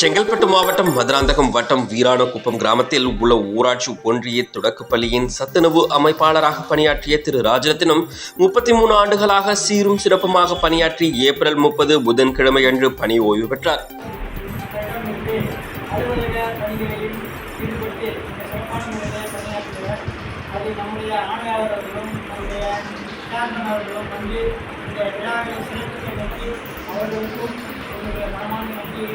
செங்கல்பட்டு மாவட்டம் மதுராந்தகம் வட்டம் வீராணக்குப்பம் கிராமத்தில் உள்ள ஊராட்சி ஒன்றிய தொடக்கப்பள்ளியின் சத்துணவு அமைப்பாளராக பணியாற்றிய திரு ராஜரத்தினம் முப்பத்தி மூணு ஆண்டுகளாக சீரும் சிறப்புமாக பணியாற்றி ஏப்ரல் முப்பது புதன்கிழமை அன்று பணி ஓய்வு பெற்றார். அவர்களுக்கும் గ్రామానికి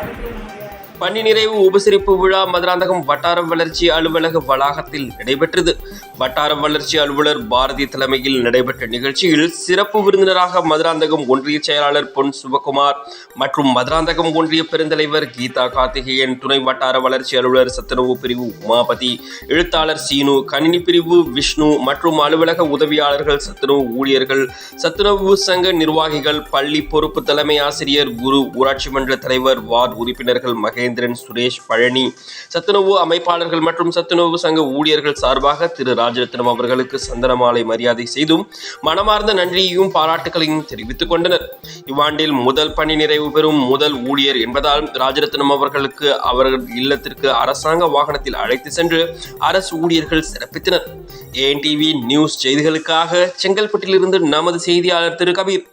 అడుగుతున్నాము பணி நிறைவு உபசரிப்பு விழா மதுராந்தகம் வட்டார வளர்ச்சி அலுவலக வளாகத்தில் நடைபெற்றது. வட்டார வளர்ச்சி அலுவலர் பாரதி தலைமையில் நடைபெற்ற நிகழ்ச்சியில் சிறப்பு விருந்தினராக மதுராந்தகம் ஒன்றிய செயலாளர் பொன் சிவகுமார் மற்றும் மதுராந்தகம் ஒன்றிய பெருந்தலைவர் கீதா கார்த்திகேயன் துணை வட்டார வளர்ச்சி அலுவலர் சத்துணவு பிரிவு உமாபதி எழுத்தாளர் சீனு கணினி பிரிவு விஷ்ணு மற்றும் அலுவலக உதவியாளர்கள் சத்துணவு ஊழியர்கள் சத்துணவு சங்க நிர்வாகிகள் பள்ளி பொறுப்பு தலைமை ஆசிரியர் குரு ஊராட்சி மன்ற தலைவர் வார்டு உறுப்பினர்கள் மகேந்திரன் சுரேஷ் பழனி சத்துணவு அமைப்பாளர்கள் மற்றும் சத்துணவு சங்க ஊழியர்கள் சார்பாக திரு ராஜரத்னம் அவர்களுக்கு சந்தன மாலை மரியாதை செய்தும் மனமார்ந்த நன்றியையும் பாராட்டுகளையும் தெரிவித்துக் கொண்டனர். இவ்வாண்டில் முதல் பணி நிறைவு பெறும் முதல் ஊழியர் என்பதால் ராஜரத்னம் அவர்களுக்கு அவர்கள் இல்லத்திற்கு அரசாங்க வாகனத்தில் அழைத்து சென்று அரசு ஊழியர்கள் சிறப்பித்தனர். ஏன் டிவி நியூஸ் செய்திகளுக்காக செங்கல்பட்டிலிருந்து நமது செய்தியாளர் திரு கபீர்.